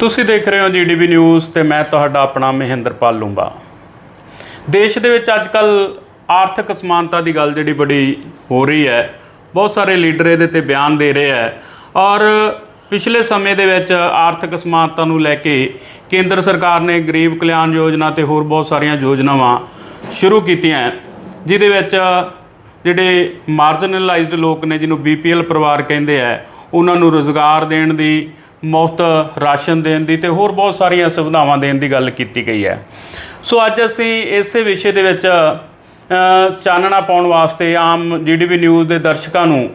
ਤੁਸੀਂ ਦੇਖ ਰਹੇ ਹੋ ਜੀਡੀਬੀ ਨਿਊਜ਼ ਤੇ ਮੈਂ ਤੁਹਾਡਾ ਆਪਣਾ ਮਹਿੰਦਰਪਾਲ ਲੂੰਬਾ। ਦੇਸ਼ ਦੇ ਵਿੱਚ ਅੱਜ ਕੱਲ ਆਰਥਿਕ ਅਸਮਾਨਤਾ ਦੀ ਗੱਲ ਜਿਹੜੀ ਬੜੀ ਹੋ ਰਹੀ ਹੈ, ਬਹੁਤ ਸਾਰੇ ਲੀਡਰ ਇਹਦੇ ਤੇ ਬਿਆਨ ਦੇ ਰਹੇ ਹੈ ਔਰ ਪਿਛਲੇ ਸਮੇਂ ਦੇ ਵਿੱਚ ਆਰਥਿਕ ਅਸਮਾਨਤਾ ਨੂੰ ਲੈ ਕੇ ਕੇਂਦਰ ਸਰਕਾਰ ਨੇ ਗਰੀਬ ਕਲਿਆਣ ਯੋਜਨਾ ਤੇ ਹੋਰ ਬਹੁਤ ਸਾਰੀਆਂ ਯੋਜਨਾਵਾਂ ਸ਼ੁਰੂ ਕੀਤੀਆਂ ਜਿਹਦੇ ਵਿੱਚ ਜਿਹੜੇ ਮਾਰਜਨਲਾਈਜ਼ਡ ਲੋਕ ਨੇ, ਜਿਹਨੂੰ ਬੀਪੀਐਲ ਪਰਿਵਾਰ ਕਹਿੰਦੇ ਆ ਉਹਨਾਂ ਨੂੰ ਰੋਜ਼ਗਾਰ ਦੇਣ ਦੀ ਮੁਫਤ ਰਾਸ਼ਨ ਦੇਣ ਦੀ ਤੇ ਹੋਰ ਬਹੁਤ ਸਾਰੀਆਂ ਸੁਵਿਧਾਵਾਂ ਦੇਣ ਦੀ ਗੱਲ ਕੀਤੀ ਗਈ ਹੈ। ਸੋ ਅੱਜ ਅਸੀਂ ਇਸੇ ਵਿਸ਼ੇ ਦੇ ਵਿੱਚ ਚਾਨਣਾ ਪਾਉਣ ਵਾਸਤੇ, ਆਮ ਜੀਡੀਪੀ ਨਿਊਜ਼ ਦੇ ਦਰਸ਼ਕਾਂ ਨੂੰ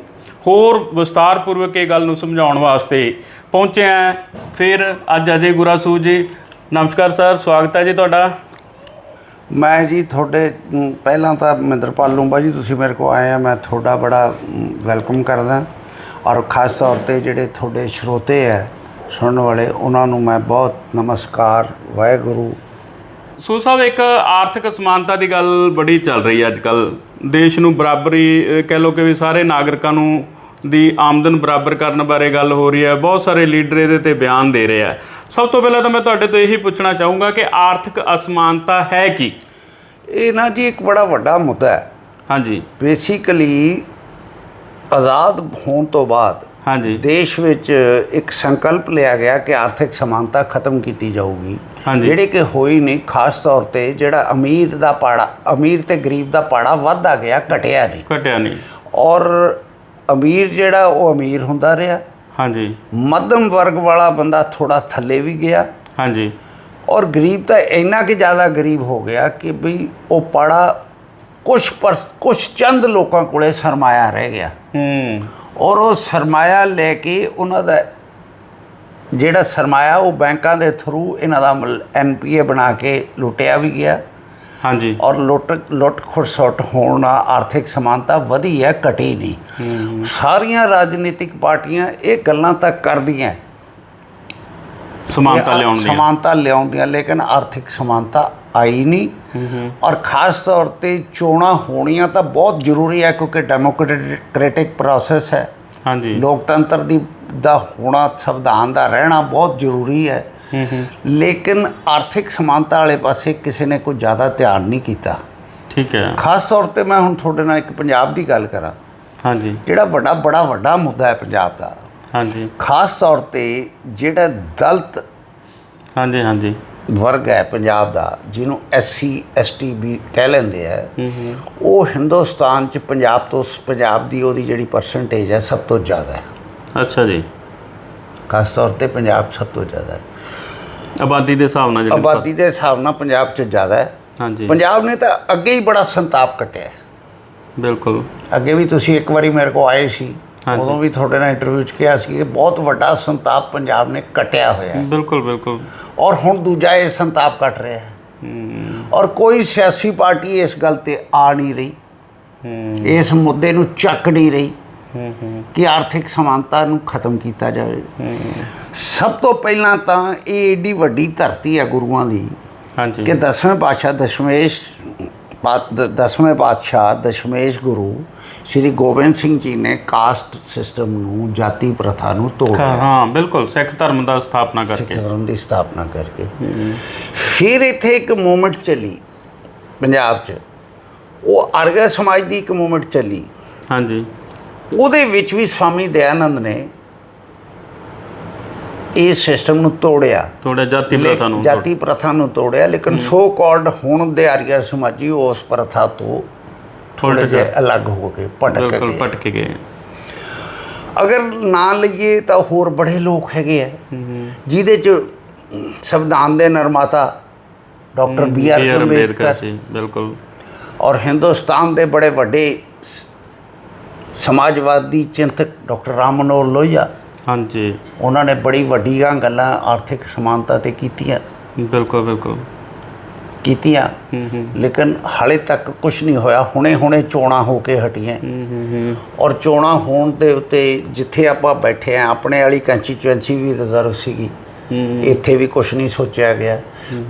ਹੋਰ ਵਿਸਤਾਰਪੂਰਵਕ ਇਹ ਗੱਲ ਨੂੰ ਸਮਝਾਉਣ ਵਾਸਤੇ ਪਹੁੰਚੇ ਹਾਂ। ਫਿਰ ਅੱਜ ਅਜੇ ਗੁਰਾਸੂ ਜੀ, ਨਮਸਕਾਰ ਸਰ, ਸਵਾਗਤ ਹੈ ਜੀ ਤੁਹਾਡਾ। ਮੈਂ ਜੀ ਤੁਹਾਡੇ ਪਹਿਲਾਂ ਤਾਂ ਮਹਿੰਦਰਪਾਲ ਲੂੰਬਾ ਜੀ, ਤੁਸੀਂ ਮੇਰੇ ਕੋਲ ਆਏ ਆ, ਮੈਂ ਤੁਹਾਡਾ ਬੜਾ ਵੈਲਕਮ ਕਰਦਾ। ਔਰ ਖਾਸ ਤੌਰ ਤੇ ਜਿਹੜੇ ਤੁਹਾਡੇ ਸਰੋਤੇ ਹੈ ਸੁਣਨ ਵਾਲੇ ਉਹਨਾਂ ਨੂੰ ਮੈਂ ਬਹੁਤ ਨਮਸਕਾਰ ਵਾਹਿਗੁਰੂ। ਸੋ ਸਾਹਿਬ ਇੱਕ ਆਰਥਿਕ ਸਮਾਨਤਾ ਦੀ ਗੱਲ ਬੜੀ ਚੱਲ ਰਹੀ ਹੈ ਅੱਜ ਕੱਲ ਦੇਸ਼ ਨੂੰ ਬਰਾਬਰੀ ਕਹਿ ਲਓ ਕਿ ਵੀ ਸਾਰੇ ਨਾਗਰਿਕਾਂ ਨੂੰ ਦੀ ਆਮਦਨ ਬਰਾਬਰ ਕਰਨ ਬਾਰੇ ਗੱਲ ਹੋ ਰਹੀ ਹੈ। ਬਹੁਤ ਸਾਰੇ ਲੀਡਰ ਇਹਦੇ ਤੇ ਬਿਆਨ ਦੇ ਰਹੇ ਆ ਸਭ ਤੋਂ ਪਹਿਲਾਂ ਤਾਂ ਮੈਂ ਤੁਹਾਡੇ ਤੋਂ ਇਹੀ ਪੁੱਛਣਾ ਚਾਹੂੰਗਾ ਕਿ ਆਰਥਿਕ ਅਸਮਾਨਤਾ ਹੈ ਕੀ? ਇਹ ਨਾ ਜੀ ਇੱਕ ਬੜਾ ਵੱਡਾ ਮੁੱਦਾ ਹੈ। ਹਾਂਜੀ। ਬੇਸਿਕਲੀ ਆਜ਼ਾਦ ਹੋਣ ਤੋਂ ਬਾਅਦ ਹਾਂਜੀ। ਦੇਸ਼ ਵਿੱਚ ਇੱਕ ਸੰਕਲਪ ਲਿਆ ਗਿਆ ਕਿ ਆਰਥਿਕ ਸਮਾਨਤਾ ਖਤਮ ਕੀਤੀ ਜਾਊਗੀ। ਜਿਹੜੀ ਕਿ ਹੋਈ ਨਹੀਂ ਖਾਸ ਤੌਰ ਤੇ ਜਿਹੜਾ ਅਮੀਰ ਦਾ ਪਾੜਾ ਅਮੀਰ ਤੇ ਗਰੀਬ ਦਾ ਪਾੜਾ ਵੱਧਦਾ ਗਿਆ ਘਟਿਆ ਨਹੀਂ। ਘਟਿਆ ਨਹੀਂ। ਔਰ ਅਮੀਰ ਜਿਹੜਾ ਉਹ ਅਮੀਰ ਹੁੰਦਾ ਰਿਹਾ। ਹਾਂਜੀ। ਮੱਧਮ ਵਰਗ ਵਾਲਾ ਬੰਦਾ ਥੋੜਾ ਥੱਲੇ ਵੀ ਗਿਆ। ਹਾਂਜੀ। ਔਰ ਗਰੀਬ ਤਾਂ ਇੰਨਾ ਕਿ ਜ਼ਿਆਦਾ ਗਰੀਬ ਹੋ ਗਿਆ ਕਿ ਵੀ ਉਹ ਪਾੜਾ ਪਰ ਕੁਛ ਚੰਦ ਲੋਕਾਂ ਕੋਲੇ ਸਰਮਾਇਆ ਰਹਿ ਗਿਆ। ਹੂੰ। ਔਰ ਉਹ ਸਰਮਾਇਆ ਲੈ ਕੇ ਉਹਨਾਂ ਦਾ ਜਿਹੜਾ ਸਰਮਾਇਆ ਉਹ ਬੈਂਕਾਂ ਦੇ ਥਰੂ ਇਹਨਾਂ ਦਾ ਐਨਪੀਏ ਬਣਾ ਕੇ ਲੁੱਟਿਆ ਵੀ ਗਿਆ। ਹਾਂਜੀ। ਔਰ ਲੁੱਟ ਲੁੱਟ ਖੁਰਸੁੱਟ ਹੋਣ ਨਾਲ ਆਰਥਿਕ ਸਮਾਨਤਾ ਵਧੀ ਹੈ ਘਟੀ ਨਹੀਂ। ਸਾਰੀਆਂ ਰਾਜਨੀਤਿਕ ਪਾਰਟੀਆਂ ਇਹ ਗੱਲਾਂ ਤਾਂ ਕਰਦੀਆਂ। ਸਮਾਨਤਾ ਲਿਆਉਣ ਸਮਾਨਤਾ ਲਿਆਉਂਦੀਆਂ ਲੇਕਿਨ ਆਰਥਿਕ ਸਮਾਨਤਾ ਆਈ ਨਹੀਂ। ਔਰ ਖਾਸ ਤੌਰ ਤੇ ਚੋਣਾਂ ਹੋਣੀਆਂ ਤਾਂ ਬਹੁਤ ਜ਼ਰੂਰੀ ਹੈ ਕਿਉਂਕਿ ਡੈਮੋਕ੍ਰੈਟਿਕ ਪ੍ਰੋਸੈਸ ਹੈ। ਹਾਂਜੀ। ਲੋਕਤੰਤਰ ਦੀ ਦਾ ਹੋਣਾ ਸੰਵਿਧਾਨ ਦਾ ਰਹਿਣਾ ਬਹੁਤ ਜ਼ਰੂਰੀ ਹੈ। ਲੇਕਿਨ ਆਰਥਿਕ ਸਮਾਨਤਾ ਵਾਲੇ ਪਾਸੇ ਕਿਸੇ ਨੇ ਕੋਈ ਜ਼ਿਆਦਾ ਧਿਆਨ ਨਹੀਂ ਕੀਤਾ। ਠੀਕ ਹੈ। ਖਾਸ ਤੌਰ ਤੇ ਮੈਂ ਹੁਣ ਤੁਹਾਡੇ ਨਾਲ ਇੱਕ ਪੰਜਾਬ ਦੀ ਗੱਲ ਕਰਾਂ। ਹਾਂਜੀ। ਜਿਹੜਾ ਵੱਡਾ ਬੜਾ ਵੱਡਾ ਮੁੱਦਾ ਹੈ ਪੰਜਾਬ ਦਾ। ਹਾਂਜੀ। ਖਾਸ ਤੌਰ ਤੇ ਜਿਹੜਾ ਦਲਿਤ ਹਾਂਜੀ ਹਾਂਜੀ। ਵਰਗ ਹੈ ਪੰਜਾਬ ਦਾ ਜਿਹਨੂੰ ਐਸਸੀ ਐਸਟੀ ਵੀ ਕਹਿ ਲੈਂਦੇ ਆ। ਉਹ ਹਿੰਦੁਸਤਾਨ ਚ ਪੰਜਾਬ ਤੋਂ ਪੰਜਾਬ ਦੀ ਉਹਦੀ ਜਿਹੜੀ ਪਰਸੈਂਟੇਜ ਹੈ ਸਭ ਤੋਂ ਜ਼ਿਆਦਾ ਹੈ। ਅੱਛਾ ਜੀ। ਖਾਸ ਤੌਰ ਤੇ ਪੰਜਾਬ ਸਭ ਤੋਂ ਜ਼ਿਆਦਾ ਹੈ। ਆਬਾਦੀ ਦੇ ਹਿਸਾਬ ਨਾਲ ਜਿਹੜੀ ਆਬਾਦੀ ਦੇ ਹਿਸਾਬ ਨਾਲ ਪੰਜਾਬ ਚ ਜ਼ਿਆਦਾ ਹੈ। ਹਾਂਜੀ। ਪੰਜਾਬ ਨੇ ਤਾਂ ਅੱਗੇ ਹੀ ਬੜਾ ਸੰਤਾਪ ਕੱਟਿਆ। ਬਿਲਕੁਲ। ਅੱਗੇ ਵੀ ਤੁਸੀਂ ਇੱਕ ਵਾਰੀ ਮੇਰੇ ਕੋਲ ਆਏ ਸੀ। ਉਦੋਂ ਵੀ ਤੁਹਾਡੇ ਨਾਲ ਇੰਟਰਵਿਊ ਚ ਕਿਹਾ ਸੀ ਕਿ ਬਹੁਤ ਵੱਡਾ ਸੰਤਾਪ ਪੰਜਾਬ ਨੇ ਕੱਟਿਆ ਹੋਇਆ ਹੈ। ਬਿਲਕੁਲ ਬਿਲਕੁਲ। ਔਰ ਹੁਣ ਦੂਜਾ ਇਹ ਸੰਤਾਪ ਕੱਟ ਰਿਹਾ ਹੈ। ਔਰ ਕੋਈ ਸਿਆਸੀ ਪਾਰਟੀ ਇਸ ਗੱਲ ਤੇ ਆ ਨਹੀਂ ਰਹੀ। ਇਸ ਮੁੱਦੇ ਨੂੰ ਚੱਕ ਨਹੀਂ ਰਹੀ ਕਿ ਆਰਥਿਕ ਸਮਾਨਤਾ ਨੂੰ ਖਤਮ ਕੀਤਾ ਜਾਵੇ। ਸਭ ਤੋਂ ਪਹਿਲਾਂ ਤਾਂ ਇਹ ਏਡੀ ਵੱਡੀ ਧਰਤੀ ਹੈ ਗੁਰੂਆਂ ਦੀ ਹਾਂਜੀ। ਕਿ ਦਸਵੇਂ ਪਾਤਸ਼ਾਹ ਦਸ਼ਮੇਸ਼ ਦਸਵੇਂ ਪਾਤਸ਼ਾਹ ਦਸ਼ਮੇਸ਼ ਗੁਰੂ ਸ੍ਰੀ ਗੋਬਿੰਦ ਸਿੰਘ ਜੀ ਨੇ ਕਾਸਟ ਸਿਸਟਮ ਨੂੰ ਜਾਤੀ ਪ੍ਰਥਾ ਨੂੰ ਤੋੜਿਆ। ਹਾਂ ਬਿਲਕੁਲ ਸਿੱਖ ਧਰਮ ਦਾ ਸਥਾਪਨਾ ਸਿੱਖ ਕਰਕੇ। ਧਰਮ ਦੀ ਸਥਾਪਨਾ ਕਰਕੇ। ਫਿਰ ਇੱਥੇ ਇੱਕ ਮੂਵਮੈਂਟ ਚੱਲੀ ਪੰਜਾਬ 'ਚ। ਉਹ ਆਰਗਾ ਸਮਾਜ ਦੀ ਇੱਕ ਮੂਵਮੈਂਟ ਚੱਲੀ। ਹਾਂਜੀ। ਉਹਦੇ ਵਿੱਚ ਵੀ ਸਵਾਮੀ ਦਇਆਨੰਦ ਨੇ ਇਸ ਸਿਸਟਮ ਨੂੰ ਤੋੜਿਆ। ਥੋੜਾ ਜਾਤੀ ਪ੍ਰਥਾ ਨੂੰ ਜਾਤੀ ਪ੍ਰਥਾ ਨੂੰ ਤੋੜਿਆ ਲੇਕਿਨ ਸੋ ਕਾਲਡ ਹੁਣ ਦੇ ਆਰੀਆ ਸਮਾਜੀ ਉਸ ਪ੍ਰਥਾ ਤੋਂ ਥੋੜੇ ਜਿਹੇ ਅਲੱਗ ਹੋ ਕੇ ਭਟਕ ਬਿਲਕੁਲ ਗਏ। ਭਟਕ ਗਏ। ਅਗਰ ਨਾ ਲਈਏ ਤਾਂ ਹੋਰ ਬੜੇ ਲੋਕ ਹੈਗੇ ਆ। ਜਿਹਦੇ ਚ ਸੰਵਿਧਾਨ ਦੇ ਨਿਰਮਾਤਾ ਡਾਕਟਰ ਬੀ ਆਰ ਅੰਬੇਦਕਰ। ਬਿਲਕੁਲ। ਔਰ ਹਿੰਦੁਸਤਾਨ ਦੇ ਬੜੇ ਵੱਡੇ ਸਮਾਜਵਾਦੀ ਚਿੰਤਕ ਡਾਕਟਰ ਰਾਮ ਮਨੋਹਰ ਲੋਹੀਆ ਹਾਂਜੀ। ਉਹਨਾਂ ਨੇ ਬੜੀ ਵੱਡੀਆਂ ਗੱਲਾਂ ਆਰਥਿਕ ਸਮਾਨਤਾ ਤੇ ਕੀਤੀਆਂ। ਬਿਲਕੁਲ ਬਿਲਕੁਲ। ਕੀਤੀਆਂ। ਲੇਕਿਨ ਹਾਲੇ ਤੱਕ ਕੁਝ ਨਹੀਂ ਹੋਇਆ। ਹੁਣੇ ਹੁਣੇ ਚੋਣਾਂ ਹੋ ਕੇ ਹਟੀਆਂ। ਔਰ ਚੋਣਾਂ ਹੋਣ ਦੇ ਉੱਤੇ ਜਿੱਥੇ ਆਪਾਂ ਬੈਠੇ ਆ ਆਪਣੇ ਵਾਲੀ ਕੰਸਟੀਚੁਐਂਸੀ ਵੀ ਰਿਜ਼ਰਵ ਸੀਗੀ। ਇੱਥੇ ਵੀ ਕੁਝ ਨਹੀਂ ਸੋਚਿਆ ਗਿਆ।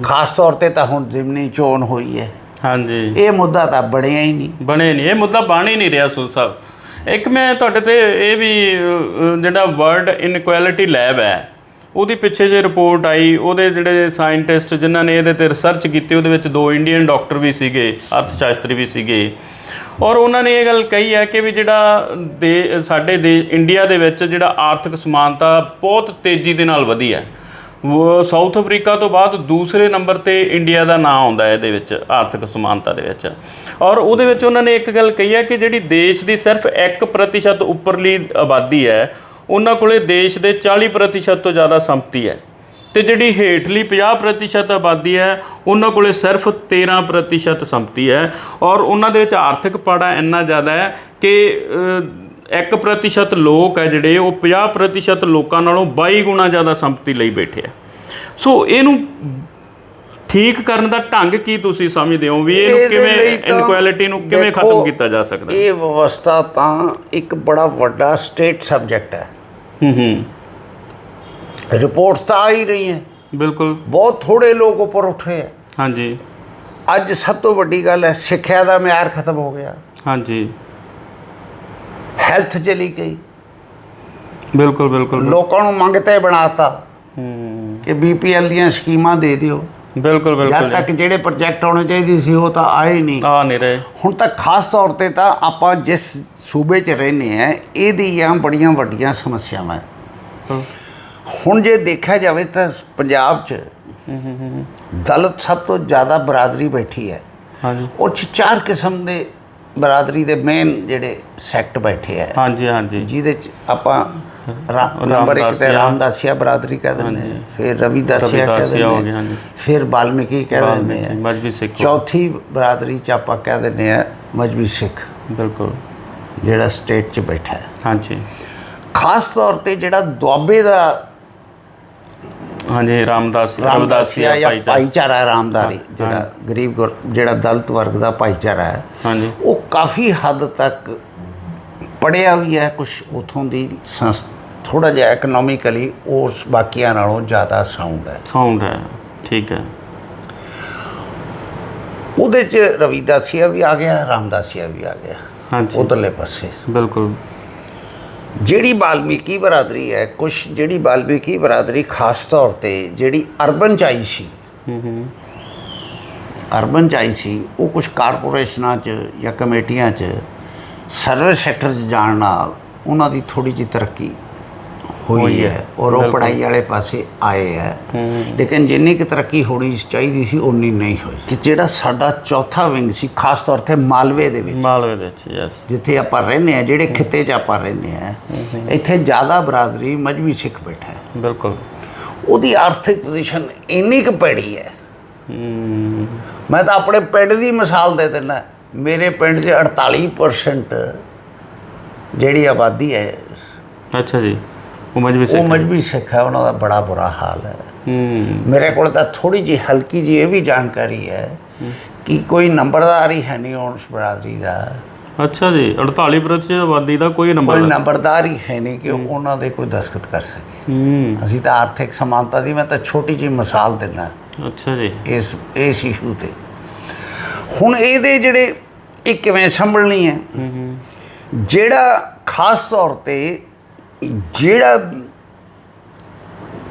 ਖਾਸ ਤੌਰ ਤੇ ਤਾਂ ਹੁਣ ਜ਼ਿਮਨੀ ਚੋਣ ਹੋਈ ਹੈ। ਹਾਂਜੀ। ਇਹ ਮੁੱਦਾ ਤਾਂ ਬਣਿਆ ਹੀ ਨਹੀਂ। ਬਣੇ ਨਹੀਂ। ਇਹ ਮੁੱਦਾ ਬਣ ਹੀ ਨਹੀਂ ਰਿਹਾ ਸੂਦ ਸਾਹਿਬ। ਇੱਕ ਮੈਂ ਤੁਹਾਡੇ ਤੇ ਇਹ ਵੀ ਜਿਹੜਾ ਵਰਡ ਇਨਕੁਐਲਿਟੀ ਲੈਬ ਹੈ, ਉਹਦੀ ਪਿੱਛੇ ਜੇ ਰਿਪੋਰਟ ਆਈ, ਉਹਦੇ ਜਿਹੜੇ ਸਾਇੰਟਿਸਟ ਜਿਨ੍ਹਾਂ ਨੇ ਇਹਦੇ ਤੇ ਰਿਸਰਚ ਕੀਤੀ, ਉਹਦੇ ਵਿੱਚ ਦੋ ਇੰਡੀਅਨ ਡਾਕਟਰ ਵੀ ਸੀਗੇ ਅਰਥ ਸ਼ਾਸਤਰੀ ਵੀ ਸੀਗੇ। ਔਰ ਉਹਨਾਂ ਨੇ ਇਹ ਗੱਲ ਕਹੀ ਹੈ ਕਿ ਵੀ ਜਿਹੜਾ ਦੇ, ਸਾਡੇ ਦੇ ਇੰਡੀਆ ਦੇ ਵਿੱਚ ਜਿਹੜਾ ਆਰਥਿਕ ਸਮਾਨਤਾ ਬਹੁਤ ਤੇਜ਼ੀ ਦੇ ਨਾਲ ਵਧੀ ਹੈ। ਸਾਊਥ ਅਫਰੀਕਾ ਤੋਂ ਬਾਅਦ ਦੂਸਰੇ ਨੰਬਰ ਤੇ ਇੰਡੀਆ ਦਾ ਨਾਂ ਆਉਂਦਾ ਹੈ ਇਹਦੇ ਵਿੱਚ, ਆਰਥਿਕ ਸਮਾਨਤਾ ਦੇ ਵਿੱਚ। ਔਰ ਉਹਦੇ ਵਿੱਚ ਉਹਨਾਂ ਨੇ ਇੱਕ ਗੱਲ ਕਹੀ ਹੈ ਕਿ ਜਿਹੜੀ ਦੇਸ਼ ਦੀ ਸਿਰਫ 1% ਉੱਪਰਲੀ ਆਬਾਦੀ ਹੈ, ਉਹਨਾਂ ਕੋਲੇ ਦੇਸ਼ ਦੇ 40% ਤੋਂ ਜ਼ਿਆਦਾ ਸੰਪਤੀ ਹੈ। ਤੇ ਜਿਹੜੀ ਹੇਠਲੀ 50% ਆਬਾਦੀ ਹੈ, ਉਹਨਾਂ ਕੋਲੇ ਸਿਰਫ 13% ਸੰਪਤੀ ਹੈ। ਔਰ ਉਹਨਾਂ ਦੇ ਵਿੱਚ ਆਰਥਿਕ ਪਾੜਾ ਇੰਨਾ ਜ਼ਿਆਦਾ ਹੈ ਕਿ 1% ਲੋਕ ਹੈ ਜਿਹੜੇ ਉਹ 50% ਲੋਕਾਂ ਨਾਲੋਂ 22 ਗੁਣਾ ਜ਼ਿਆਦਾ ਸੰਪਤੀ ਲਈ ਬੈਠੇ ਆ। ਸੋ ਇਹਨੂੰ ਠੀਕ ਕਰਨ ਦਾ ਢੰਗ ਕੀ ਤੁਸੀਂ ਸਮਝਦੇ ਹੋ ਵੀ ਇਹਨੂੰ ਕਿਵੇਂ ਇਨਕੁਐਲਿਟੀ ਨੂੰ ਕਿਵੇਂ ਖਤਮ ਕੀਤਾ ਜਾ ਸਕਦਾ? ਇਹ ਵਿਵਸਥਾ ਤਾਂ ਇੱਕ ਬੜਾ ਵੱਡਾ ਸਟੇਟ ਸਬਜੈਕਟ ਹੈ। ਹੂੰ ਹੂੰ। ਰਿਪੋਰਟਸ ਤਾਂ ਆ ਹੀ ਰਹੀ ਹੈ ਬਿਲਕੁਲ। ਬਹੁਤ ਥੋੜੇ ਲੋਕ ਉੱਪਰ ਉੱਠੇ ਹੈ ਹਾਂਜੀ। ਅੱਜ ਸਭ ਤੋਂ ਵੱਡੀ ਗੱਲ ਹੈ ਸਿੱਖਿਆ ਦਾ ਮਿਆਰ ਖਤਮ ਹੋ ਗਿਆ। ਹਾਂਜੀ। ਹੈਲਥ ਚਲੀ ਗਈ। ਬਿਲਕੁਲ ਬਿਲਕੁਲ। ਲੋਕਾਂ ਨੂੰ ਮੰਗਤੇ ਬਣਾਤਾ ਹੂੰ। ਕਿ ਬੀਪੀਐਲ ਦੀਆਂ ਸਕੀਮਾਂ ਦੇ ਦਿਓ। ਬਿਲਕੁਲ ਜਦ ਬਿਲਕੁਲ ਤੱਕ ਜਿਹੜੇ ਪ੍ਰੋਜੈਕਟ ਆਉਣੇ ਚਾਹੀਦੇ ਸੀ ਉਹ ਤਾਂ ਆਏ ਨਹੀਂ। ਆ ਨਹੀਂ ਰਹੇ। ਹੁਣ ਤੱਕ ਖਾਸ ਤੌਰ ਤੇ ਤਾਂ ਆਪਾਂ ਜਿਸ ਸੂਬੇ 'ਚ ਰਹਿੰਦੇ ਆ ਇਹਦੀਆਂ ਬੜੀਆਂ ਵੱਡੀਆਂ ਸਮੱਸਿਆਵਾਂ ਹੁਣ ਜੇ ਦੇਖਿਆ ਜਾਵੇ ਤਾਂ ਪੰਜਾਬ 'ਚ ਦਲਿਤ ਸਭ ਤੋਂ ਜ਼ਿਆਦਾ ਬਰਾਦਰੀ ਬੈਠੀ ਹੈ। ਹਾਂਜੀ। ਉਹ ਚਾਰ ਕਿਸਮ ਦੇ ਬਰਾਦਰੀ ਦੇ ਮੇਨ ਜਿਹੜੇ ਸੈਕਟ ਬੈਠੇ ਹੈ ਹਾਂਜੀ ਹਾਂਜੀ। ਜਿਹਦੇ 'ਚ ਆਪਾਂ ਨੰਬਰ ਇੱਕ ਤੇ ਰਾਮਦਾਸੀਆ। ਬਰਾਦਰੀ ਕਹਿ ਦਿੰਦੇ ਫਿਰ ਰਵਿਦਾਸੀਆ ਕਹਿ ਦਿੰਦੇ। ਫਿਰ ਬਾਲਮੀਕੀ ਕਹਿ ਦਿੰਦੇ ਮਜਬੀ ਸਿੱਖ। ਚੌਥੀ ਬਰਾਦਰੀ 'ਚ ਆਪਾਂ ਕਹਿ ਦਿੰਦੇ ਆ ਮਜਬੀ ਸਿੱਖ। ਬਿਲਕੁਲ। ਜਿਹੜਾ ਸਟੇਟ 'ਚ ਬੈਠਾ ਹੈ। ਹਾਂਜੀ। ਖਾਸ ਤੌਰ ਤੇ ਜਿਹੜਾ ਦੁਆਬੇ ਦਾ ਹਾਂਜੀ ਰਾਮਦਾਸ ਰਾਮਦਾਸੀਆ ਜਾਂ ਭਾਈਚਾਰਾ। ਹੈ ਰਾਮਦਾਰੀ ਜਿਹੜਾ ਗਰੀਬ ਗੁਰ- ਜਿਹੜਾ ਦਲਿਤ ਵਰਗ ਦਾ ਭਾਈਚਾਰਾ ਹੈ। ਹਾਂਜੀ। ਉਹ ਕਾਫੀ ਹੱਦ ਤੱਕ ਪੜਿਆ ਵੀ ਹੈ ਕੁਝ ਉਥੋਂ ਦੀ ਥੋੜਾ ਜਿਹਾ ਇਕਨੋਮਿਕਲੀ ਉਸ ਬਾਕੀਆਂ ਨਾਲੋਂ ਜ਼ਿਆਦਾ ਸਾਊਂਡ ਹੈ। ਸਾਊਂਡ ਹੈ ਠੀਕ ਹੈ। ਉਹਦੇ 'ਚ ਰਵਿਦਾਸੀਆ ਵੀ ਆ ਗਿਆ ਰਾਮਦਾਸੀਆ ਵੀ ਆ ਗਿਆ। ਹਾਂਜੀ। ਉਧਰਲੇ ਪਾਸੇ। ਬਿਲਕੁਲ। ਜਿਹੜੀ ਬਾਲਮੀਕੀ ਬਰਾਦਰੀ ਹੈ ਕੁਝ ਜਿਹੜੀ ਬਾਲਮੀਕੀ ਬਰਾਦਰੀ ਖਾਸ ਤੌਰ ਤੇ ਜਿਹੜੀ ਅਰਬਨ ਚ ਆਈ ਸੀ ਹੂੰ ਅਰਬਨ ਚ ਆਈ ਸੀ ਉਹ ਕੁਝ ਕਾਰਪੋਰੇਸ਼ਨਾਂ 'ਚ ਜਾਂ ਕਮੇਟੀਆਂ 'ਚ ਸਰਵਿਸ ਸੈਕਟਰ 'ਚ ਜਾਣ ਨਾਲ ਉਹਨਾਂ ਦੀ ਥੋੜੀ ਜਿਹੀ ਤਰੱਕੀ ਹੋਈ ਹੈ। ਔਰ ਉਹ। ਪੜਾਈ ਵਾਲੇ ਪਾਸੇ ਆਏ ਹੈ। ਲੇਕਿਨ ਜਿੰਨੀ ਕਿ ਤਰੱਕੀ ਹੋਣੀ ਚਾਹੀਦੀ ਸੀ ਉਨੀ ਨਹੀਂ ਹੋਈ। ਕਿ ਜਿਹੜਾ ਸਾਡਾ ਚੌਥਾ ਵਿੰਗ ਸੀ ਖਾਸ ਤੌਰ ਤੇ ਮਾਲਵੇ ਦੇ ਵਿੱਚ। ਮਾਲਵੇ ਦੇ ਵਿੱਚ ਯੈਸ ਜਿੱਥੇ ਆਪਾਂ ਰਹਿੰਦੇ ਆ ਜਿਹੜੇ ਖਿੱਤੇ 'ਚ ਆਪਾਂ ਰਹਿੰਦੇ ਆ ਇੱਥੇ ਜ਼ਿਆਦਾ ਬਰਾਦਰੀ ਮਜਬੀ ਸਿੱਖ ਬੈਠਾ ਹੈ। ਬਿਲਕੁਲ। ਉਹਦੀ ਆਰਥਿਕ ਪੋਜੀਸ਼ਨ ਇੰਨੀ ਕੁ ਹੈ। ਹੂੰ। ਮੈਂ ਤਾਂ ਆਪਣੇ ਪਿੰਡ ਦੀ ਮਿਸਾਲ ਦੇ ਦਿੰਦਾ ਮੇਰੇ ਪਿੰਡ 'ਚ 48% ਜਿਹੜੀ ਆਬਾਦੀ ਹੈ। ਅੱਛਾ ਜੀ। ਉਹ ਮਜਬੀ ਉਹ ਸਿੱਖ ਮਜਬੀ ਸਿੱਖ ਹੈ ਉਹਨਾਂ ਦਾ ਬੜਾ ਬੁਰਾ ਹਾਲ ਹੈ। ਮੇਰੇ ਕੋਲ ਤਾਂ ਥੋੜੀ ਜਿਹੀ ਹਲਕੀ ਜਿਹੀ ਇਹ ਵੀ ਜਾਣਕਾਰੀ ਹੈ ਕਿ ਕੋਈ ਨੰਬਰਦਾਰ ਹੀ ਹੈ ਨਹੀਂ ਉਸ ਬਰਾਦਰੀ ਦਾ। ਅੱਛਾ ਜੀ 48% ਆਬਾਦੀ ਦਾ ਕੋਈ ਨੰਬਰ ਕੋਈ ਨੰਬਰਦਾਰ ਹੀ ਹੈ ਨਹੀਂ ਕਿ ਉਹਨਾਂ ਦੇ ਕੋਈ ਦਸਖਤ ਕਰ ਸਕੇ। ਅਸੀਂ ਤਾਂ ਆਰਥਿਕ ਸਮਾਨਤਾ ਦੀ ਮੈਂ ਤਾਂ ਛੋਟੀ ਜਿਹੀ ਮਿਸਾਲ ਦਿੰਦਾ। ਅੱਛਾ ਜੀ। ਇਸ ਇਸ ਇਸ਼ੂ ਤੇ। ਹੁਣ ਇਹਦੇ ਜਿਹੜੇ ਇਹ ਕਿਵੇਂ ਸੰਭਲਣੀ ਹੂੰ। ਜਿਹੜਾ ਖਾਸ ਤੌਰ ਤੇ ਜਿਹੜਾ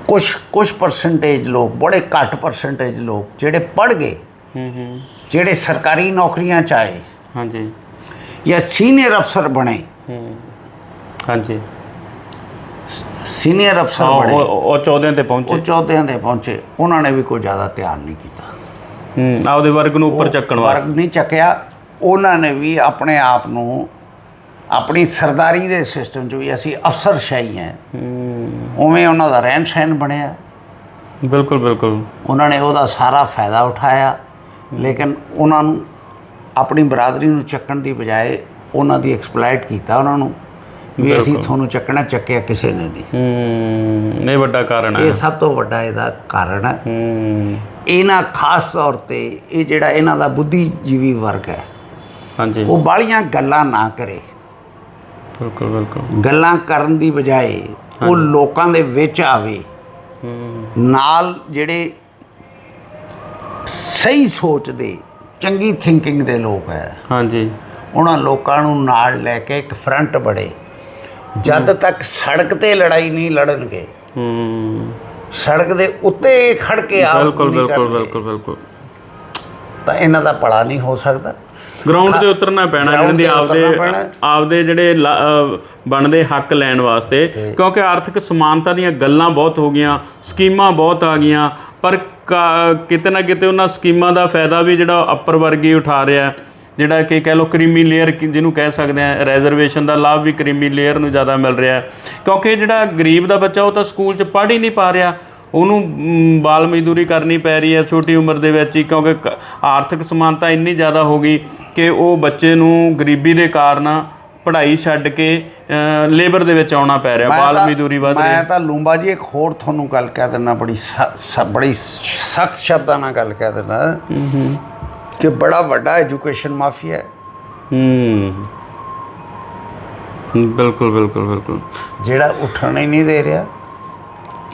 ਕੁਝ ਕੁਝ ਪਰਸੈਂਟੇਜ ਲੋਕ ਬੜੇ ਘੱਟ ਪਰਸੈਂਟੇਜ ਲੋਕ ਜਿਹੜੇ ਪੜ ਗਏ ਹੂੰ ਹੂੰ। ਜਿਹੜੇ ਸਰਕਾਰੀ ਨੌਕਰੀਆਂ ਚ ਆਏ ਹਾਂਜੀ। ਜਾਂ ਸੀਨੀਅਰ ਅਫਸਰ ਬਣੇ। ਹੂੰ। ਹਾਂਜੀ। ਸੀਨੀਅਰ ਅਫਸਰ ਬਣੇ। ਉਹ ਉਹ 14 ਤੇ ਉਹ ਪਹੁੰਚੇ ਚੌਥਿਆਂ ਦੇ ਪਹੁੰਚੇ। ਉਹਨਾਂ ਨੇ ਵੀ ਕੋਈ ਜ਼ਿਆਦਾ ਧਿਆਨ ਨਹੀਂ ਕੀਤਾ। ਹੂੰ ਆਪਦੇ ਵਰਗ ਨੂੰ ਉੱਪਰ ਚੱਕਣ ਵਰਗ ਵਾਸਤੇ। ਨਹੀਂ ਚੱਕਿਆ। ਉਹਨਾਂ ਨੇ ਵੀ ਆਪਣੇ ਆਪ ਨੂੰ ਆਪਣੀ ਸਰਦਾਰੀ ਦੇ ਸਿਸਟਮ 'ਚ ਵੀ ਅਸੀਂ ਅਫਸਰਸ਼ਾਹੀ ਹੈ ਹੂੰ। ਉਵੇਂ ਉਹਨਾਂ ਦਾ ਰਹਿਣ ਸਹਿਣ ਬਣਿਆ। ਬਿਲਕੁਲ ਬਿਲਕੁਲ। ਉਹਨਾਂ ਨੇ ਉਹਦਾ ਸਾਰਾ ਫਾਇਦਾ ਉਠਾਇਆ। ਲੇਕਿਨ ਉਹਨਾਂ ਨੂੰ ਆਪਣੀ ਬਰਾਦਰੀ ਨੂੰ ਚੱਕਣ ਦੀ ਬਜਾਏ ਉਹਨਾਂ ਦੀ ਐਕਸਪਲੋਇਟ ਕੀਤਾ ਉਹਨਾਂ ਨੂੰ ਵੀ ਅਸੀਂ। ਤੁਹਾਨੂੰ ਚੱਕਣਾ ਚੱਕਿਆ ਕਿਸੇ ਨੇ ਨਹੀਂ। ਹੂੰ ਇਹ ਵੱਡਾ ਕਾਰਨ ਹੈ। ਇਹ ਸਭ ਤੋਂ ਵੱਡਾ ਇਹਦਾ ਕਾਰਨ ਹੈ। ਹੂੰ। ਇਹਨਾਂ ਖਾਸ ਤੌਰ ਤੇ ਇਹ ਜਿਹੜਾ ਇਹਨਾਂ ਦਾ ਬੁੱਧੀਜੀਵੀ ਵਰਗ ਹੈ ਹਾਂਜੀ। ਉਹ ਬਾਲੀਆਂ ਗੱਲਾਂ ਨਾ ਕਰੇ। ਬਿਲਕੁਲ ਬਿਲਕੁਲ। ਗੱਲਾਂ ਕਰਨ ਦੀ ਬਜਾਏ ਉਹ ਲੋਕਾਂ ਦੇ ਵਿੱਚ ਆਵੇ। ਨਾਲ ਜਿਹੜੇ ਸਹੀ ਸੋਚਦੇ ਚੰਗੀ ਥਿੰਕਿੰਗ ਦੇ ਲੋਕ ਹੈ। ਹਾਂਜੀ। ਉਹਨਾਂ ਲੋਕਾਂ ਨੂੰ ਨਾਲ ਲੈ ਕੇ ਇੱਕ ਫਰੰਟ ਬੜੇ ਜਦ ਤੱਕ ਸੜਕ ਤੇ ਲੜਾਈ ਨਹੀਂ ਲੜਨਗੇ ਹੂੰ ਸੜਕ ਦੇ ਉੱਤੇ ਖੜ ਕੇ ਆਪ ਬਿਲਕੁਲ ਬਿਲਕੁਲ ਬਿਲਕੁਲ ਬਿਲਕੁਲ। ਤਾਂ ਇਹਨਾਂ ਦਾ ਭਲਾ ਨਹੀਂ ਹੋ ਸਕਦਾ। ਗਰਾਊਂਡ ਤੇ ਉਤਰਨਾ ਪੈਣਾ ਜਿਹਨਾਂ ਦੀ ਆਪਦੇ। ਆਪਦੇ ਜਿਹੜੇ ਬਣਦੇ ਹੱਕ ਲੈਣ ਵਾਸਤੇ ਕਿਉਂਕਿ ਆਰਥਿਕ ਸਮਾਨਤਾ ਦੀਆਂ ਗੱਲਾਂ ਬਹੁਤ ਹੋ ਗਈਆਂ ਸਕੀਮਾਂ ਬਹੁਤ ਆ ਗਈਆਂ ਪਰ ਕਿਤੇ ਨਾ ਕਿਤੇ ਉਹਨਾਂ ਸਕੀਮਾਂ ਦਾ ਫਾਇਦਾ ਵੀ ਜਿਹੜਾ ਅਪਰ ਵਰਗ ਉਠਾ ਰਿਹਾ। ਜਿਹੜਾ ਕਿ ਕਹਿ ਲੋ ਕ੍ਰੀਮੀ ਲੇਅਰ ਜਿਹਨੂੰ ਕਹਿ ਸਕਦੇ ਆ ਰੈਜ਼ਰਵੇਸ਼ਨ ਦਾ ਲਾਭ ਵੀ ਕ੍ਰੀਮੀ ਲੇਅਰ ਨੂੰ ਜ਼ਿਆਦਾ ਮਿਲ ਰਿਹਾ। ਕਿਉਂਕਿ ਜਿਹੜਾ ਗਰੀਬ ਦਾ ਬੱਚਾ ਉਹ ਤਾਂ ਸਕੂਲ 'ਚ ਪੜ੍ਹ ਹੀ ਨਹੀਂ ਪਾ ਰਿਹਾ ਉਹਨੂੰ ਬਾਲ ਮਜ਼ਦੂਰੀ ਕਰਨੀ ਪੈ ਰਹੀ ਹੈ ਛੋਟੀ ਉਮਰ ਦੇ ਵਿੱਚ ਹੀ ਕਿਉਂਕਿ ਆਰਥਿਕ ਸਮਾਨਤਾ ਇੰਨੀ ਜ਼ਿਆਦਾ ਹੋ ਗਈ ਕਿ ਉਹ ਬੱਚੇ ਨੂੰ ਗਰੀਬੀ ਦੇ ਕਾਰਨ ਪੜ੍ਹਾਈ ਛੱਡ ਕੇ ਲੇਬਰ ਦੇ ਵਿੱਚ ਆਉਣਾ ਪੈ ਰਿਹਾ ਬਾਲ ਮਜ਼ਦੂਰੀ ਵੱਧ ਰਹੀ ਮੈਂ ਤਾਂ ਲੂੰਬਾ ਜੀ ਇੱਕ ਹੋਰ ਤੁਹਾਨੂੰ ਗੱਲ ਕਹਿ ਦਿੰਦਾ ਬੜੀ ਬੜੀ ਸਖਤ ਸ਼ਬਦਾਂ ਨਾਲ ਗੱਲ ਕਹਿ ਦਿੰਦਾ। ਕਿ ਬੜਾ ਵੱਡਾ ਐਜੂਕੇਸ਼ਨ ਮਾਫੀਆ ਹੈ। ਹੂੰ। ਬਿਲਕੁਲ ਬਿਲਕੁਲ ਬਿਲਕੁਲ। ਜਿਹੜਾ ਉੱਠਣ ਹੀ ਨਹੀਂ ਦੇ ਰਿਹਾ।